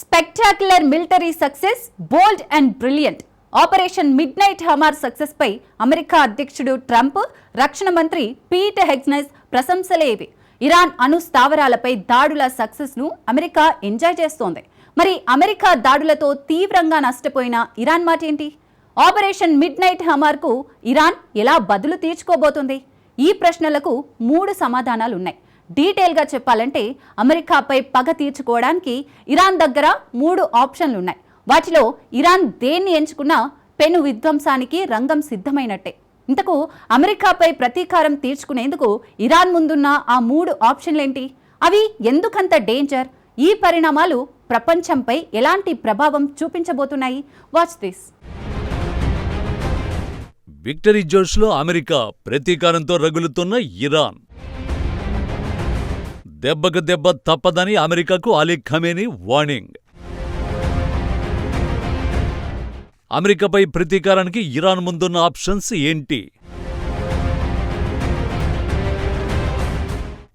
Spectacular military success bold and brilliant. Operation midnight hammer సక్సెస్పై America అధ్యక్షుడు Trump రక్షణ మంత్రి Pete హెగ్నెస్ ప్రశంసలేవి. Iran అణు స్థావరాలపై దాడుల సక్సెస్ను అమెరికా ఎంజాయ్ చేస్తోంది. మరి అమెరికా దాడులతో తీవ్రంగా నష్టపోయిన ఇరాన్ మాట ఏంటి? ఆపరేషన్ మిడ్ నైట్ హమార్కు ఇరాన్ ఎలా బదులు తీర్చుకోబోతుంది? ఈ ప్రశ్నలకు మూడు సమాధానాలు ఉన్నాయి డీటెయిల్గా చెప్పాలంటే అమెరికాపై పగ తీర్చుకోవడానికి ఇరాన్ దగ్గర మూడు ఆప్షన్లు ఉన్నాయి వాటిలో ఇరాన్ దేన్ని ఎంచుకున్నా పెను విధ్వంసానికి రంగం సిద్ధమైనట్టే. ఇంతకు అమెరికాపై ప్రతీకారం తీర్చుకునేందుకు ఇరాన్ ముందున్న ఆ మూడు ఆప్షన్లేంటి? అవి ఎందుకంత డేంజర్? ఈ పరిణామాలు ప్రపంచంపై ఎలాంటి ప్రభావం చూపించబోతున్నాయి? వాచ్ దిస్ విక్టరీ జోష్లో అమెరికా ప్రతీకారంతో రగులుతున్న ఇరాన్. దెబ్బకు దెబ్బ తప్పదని అమెరికాకు అలీ ఖమేని వార్నింగ్. అమెరికాపై ప్రతీకారానికి ఇరాన్ ముందున్న ఆప్షన్స్ ఏంటి?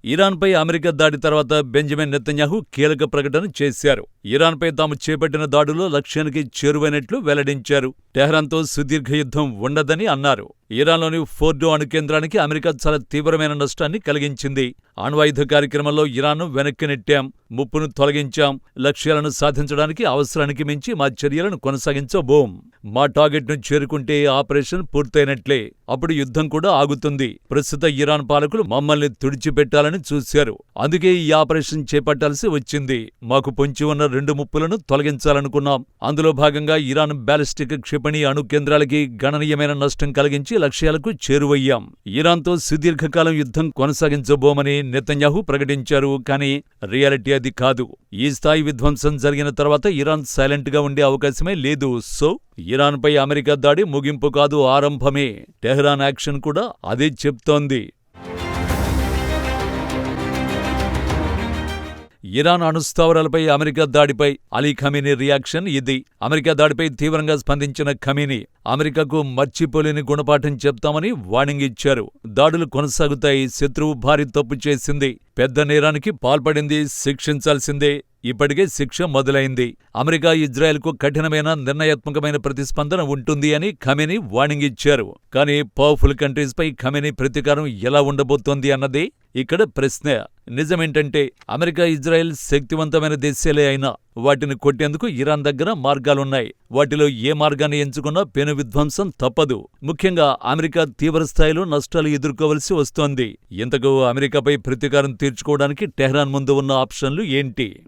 ఇరాన్పై అమెరికా దాడి తర్వాత బెంజమిన్ నెతన్యాహు కీలక ప్రకటన చేశారు. ఇరాన్పై తాము చేపట్టిన దాడులు లక్ష్యానికి చేరువైనట్లు వెల్లడించారు. టెహ్రాన్తో సుదీర్ఘ యుద్ధం ఉండదని అన్నారు. ఇరాన్లోని ఫోర్డో అణు కేంద్రానికి అమెరికా చాలా తీవ్రమైన నష్టాన్ని కలిగించింది. అణ్వాయుధ కార్యక్రమంలో ఇరాన్ను వెనక్కి నెట్టాం ముప్పును తొలగించాం లక్ష్యాలను సాధించడానికి అవసరానికి మించి మా చర్యలను కొనసాగించబోం. మా టార్గెట్ను చేరుకుంటే ఆపరేషన్ పూర్తయినట్లే. అప్పుడు యుద్ధం కూడా ఆగుతుంది. ప్రస్తుత ఇరాన్ పాలకులు మమ్మల్ని తుడిచిపెట్టాలని చూశారు. అందుకే ఈ ఆపరేషన్ చేపట్టాల్సి వచ్చింది. మాకు పొంచి ఉన్న రెండు ముప్పులను తొలగించాలనుకున్నాం. అందులో భాగంగా ఇరాన్ బ్యాలిస్టిక్ క్షిపణి అణు కేంద్రాలకి గణనీయమైన నష్టం కలిగించి లక్ష్యాలకు చేరువయ్యాం. ఇరాన్తో సుదీర్ఘకాలం యుద్ధం కొనసాగించబోమని నెతన్యాహు ప్రకటించారు కానీ రియాలిటీ అది కాదు. ఈ స్థాయి విధ్వంసం జరిగిన తర్వాత ఇరాన్ సైలెంట్గా ఉండే అవకాశమే లేదు. సో ఇరాన్పై అమెరికా దాడి ముగింపు కాదు ఆరంభమే. టెహ్రాన్ యాక్షన్ కూడా అదే చెప్తోంది. ఇరాన్ అణుస్థావరాలపై అమెరికా దాడిపై అలీ ఖమీనీ రియాక్షన్ ఇది. అమెరికా దాడిపై తీవ్రంగా స్పందించిన ఖమీనీ అమెరికాకు మర్చిపోలేని గుణపాఠం చెప్తామని వార్నింగ్ ఇచ్చారు. దాడులు కొనసాగుతాయి శత్రువు భారీ తప్పు చేసింది. పెద్ద నేరానికి పాల్పడింది శిక్షించాల్సిందే. ఇప్పటికే శిక్ష మొదలైంది. అమెరికా ఇజ్రాయెల్కు కఠినమైన నిర్ణయాత్మకమైన ప్రతిస్పందన ఉంటుంది అని ఖమెని వార్నింగ్ ఇచ్చారు. కానీ పవర్ఫుల్ కంట్రీస్పై ఖమెని ప్రతీకారం ఎలా ఉండబోతోంది అన్నదే ఇక్కడ ప్రశ్న. నిజమేంటంటే అమెరికా ఇజ్రాయెల్ శక్తివంతమైన దేశాలే అయినా వాటిని కొట్టేందుకు ఇరాన్ దగ్గర మార్గాలున్నాయి. వాటిలో ఏ మార్గాన్ని ఎంచుకున్నా పెను విధ్వంసం తప్పదు. ముఖ్యంగా అమెరికా తీవ్రస్థాయిలో నష్టాలు ఎదుర్కోవలసి వస్తోంది. ఇంతకు అమెరికాపై ప్రతీకారం తీర్చుకోవడానికి టెహ్రాన్ ముందు ఉన్న ఆప్షన్లు ఏంటి?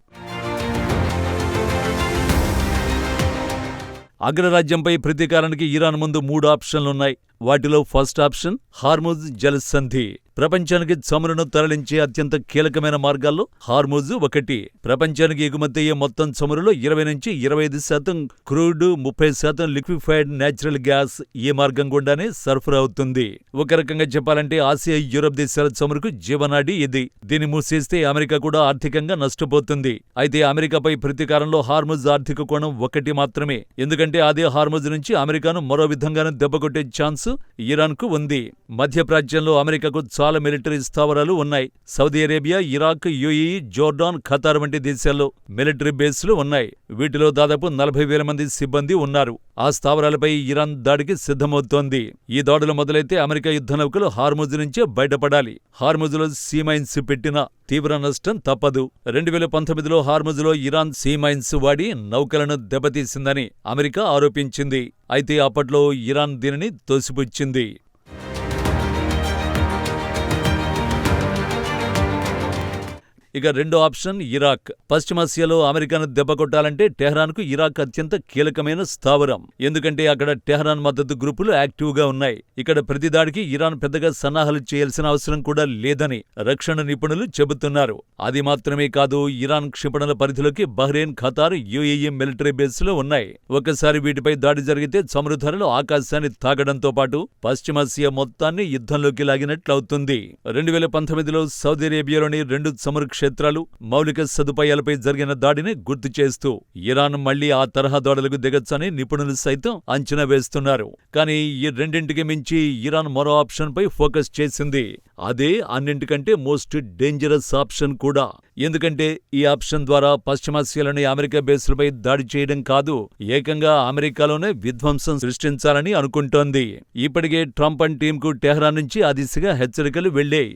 అగ్రరాజ్యంపై ప్రతీకారానికి ఇరాన్ ముందు మూడు ఆప్షన్లున్నాయి. వాటిలో ఫస్ట్ ఆప్షన్ హార్ముజ్ జలసంధి. ప్రపంచానికి చమురును తరలించే అత్యంత కీలకమైన మార్గాల్లో హార్మోజ్ ఒకటి. ప్రపంచానికి ఎగుమతి అయ్యే మొత్తం చమురులో ఇరవై నుంచి ఇరవై ఐదు శాతం క్రూడ్ ముప్పై శాతం లిక్విఫైడ్ నేచురల్ గ్యాస్ ఈ మార్గం గుండానే సరఫరా అవుతుంది. ఒక రకంగా చెప్పాలంటే ఆసియా యూరప్ దేశాల చమురుకు జీవనాడి ఇది. దీన్ని మూసేస్తే అమెరికా కూడా ఆర్థికంగా నష్టపోతుంది. అయితే అమెరికాపై ప్రతీకారంలో హార్మోజ్ ఆర్థిక కోణం ఒకటి మాత్రమే. ఎందుకంటే అదే హార్మోజ్ నుంచి అమెరికాను మరో విధంగానే దెబ్బకొట్టే ఛాన్స్ ఇరాన్కు ఉంది. మధ్యప్రాచ్యంలో అమెరికాకు విశాల మిలిటరీ స్థావరాలు ఉన్నాయి. Saudi Arabia Iraq UAE Jordan Qatar వంటి దేశాల్లో మిలిటరీ బేస్లు ఉన్నాయి. వీటిలో దాదాపు నలభై వేల మంది సిబ్బంది ఉన్నారు. ఆ స్థావరాలపై ఇరాన్ దాడికి సిద్ధమవుతోంది. ఈ దాడులు మొదలైతే అమెరికా యుద్ధ నౌకలు హార్ముజ్ నుంచే బయటపడాలి. హార్ముజ్లో సీమైన్స్ పెట్టిన తీవ్ర నష్టం తప్పదు. రెండు వేల పంతొమ్మిదిలో హార్ముజ్లో ఇరాన్ సీమైన్స్ వాడి నౌకలను దెబ్బతీసిందని అమెరికా ఆరోపించింది. అయితే అప్పట్లో ఇరాన్ దీనిని తోసిపుచ్చింది. ఇక రెండో ఆప్షన్ ఇరాక్. పశ్చిమాసియాలో అమెరికాను దెబ్బకొట్టాలంటే టెహ్రాన్కు ఇరాక్ అత్యంత కీలకమైన స్థావరం. ఎందుకంటే అక్కడ టెహ్రాన్ మద్దతు గ్రూపులు యాక్టివ్గా ఉన్నాయి. ఇక్కడ ప్రతిదాడికి ఇరాన్ పెద్దగా సన్నాహాలు చేయాల్సిన అవసరం కూడా లేదని రక్షణ నిపుణులు చెబుతున్నారు. అది మాత్రమే కాదు ఇరాన్ క్షిపణుల పరిధిలోకి బహ్రెయిన్ ఖతార్ యుఏఈ మిలిటరీ బేస్లు ఉన్నాయి. ఒకసారి వీటిపై దాడి జరిగితే చమురుధరలు ఆకాశాన్ని తాగడంతో పాటు పశ్చిమాసియా మొత్తాన్ని యుద్ధంలోకి లాగినట్లవుతుంది. రెండు వేల పంతొమ్మిదిలో సౌదీ అరేబియాలోని రెండు చమురు క్షేత్రాలు మౌలిక సదుపాయాలపై జరిగిన దాడిని గుర్తు చేస్తూ ఇరాన్ మళ్ళీ ఆ తరహా దాడులకు దిగొచ్చని నిపుణులు సైతం అంచనా వేస్తున్నారు. కానీ ఈ రెండింటికి మించి ఇరాన్ మరో ఆప్షన్ పై ఫోకస్ చేసింది. అదే అన్నింటికంటే మోస్ట్ డేంజరస్ ఆప్షన్ కూడా. ఎందుకంటే ఈ ఆప్షన్ ద్వారా పశ్చిమాసియాలోని అమెరికా బేస్లపై దాడి చేయడం కాదు ఏకంగా అమెరికాలోనే విధ్వంసం సృష్టించాలని అనుకుంటోంది. ఇప్పటికే ట్రంప్ అండ్ టీంకు టెహ్రాన్ నుంచి ఆ దిశగా హెచ్చరికలు వెళ్ళాయి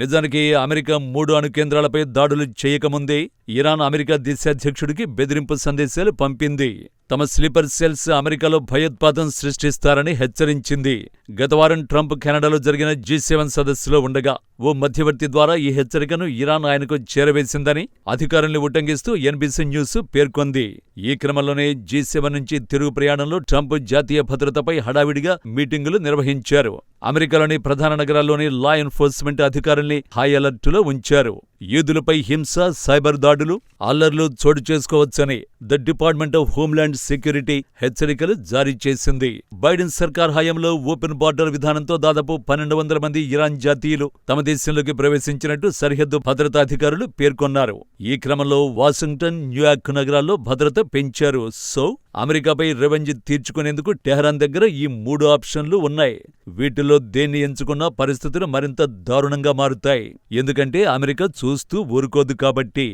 నిజానికి అమెరికా మూడు అణు కేంద్రాలపై దాడులు చేయకముందే ఇరాన్ అమెరికా దేశాధ్యక్షుడికి బెదిరింపు సందేశాలు పంపింది. తమ స్లీపర్ సెల్స్ అమెరికాలో భయోత్పాదం సృష్టిస్తారని హెచ్చరించింది. గతవారం ట్రంప్ కెనడాలో జరిగిన జీ సెవెన్ సదస్సులో ఉండగా ఓ మధ్యవర్తి ద్వారా ఈ హెచ్చరికను ఇరాన్ ఆయనకు చేరవేసిందని అధికారుల్ని ఉటంకిస్తూ ఎన్బీసీ న్యూస్ పేర్కొంది. ఈ క్రమంలోనే జీ సెవెన్ నుంచి తిరుగు ప్రయాణంలో ట్రంప్ జాతీయ భద్రతపై హడావిడిగా మీటింగులు నిర్వహించారు. అమెరికాలోని ప్రధాన నగరాల్లోని లా ఎన్ఫోర్స్మెంట్ అధికారుల్ని హై అలర్టులో ఉంచారు. యూదులపై హింస సైబర్ దాడులు అల్లర్లు చోటు చేసుకోవచ్చని the department of homeland security హెచ్చరికలు జారీ చేసింది. బైడెన్ సర్కార్ హయాంలో ఓపెన్ బార్డర్ విధానంతో దాదాపు పన్నెండు వందల మంది ఇరాన్ జాతీయులు తమ దేశంలోకి ప్రవేశించినట్టు సరిహద్దు భద్రతా అధికారులు పేర్కొన్నారు. ఈ క్రమంలో వాషింగ్టన్ న్యూయార్క్ నగరాల్లో భద్రత పెంచారు. సో అమెరికాపై రివెంజ్ తీర్చుకునేందుకు టెహరాన్ దగ్గర ఈ మూడు ఆప్షన్లు ఉన్నాయి. వీటిలో దేన్ని ఎంచుకున్నా పరిస్థితులు మరింత దారుణంగా మారుతాయి. ఎందుకంటే అమెరికా చూస్తూ ఊరుకోదు కాబట్టి.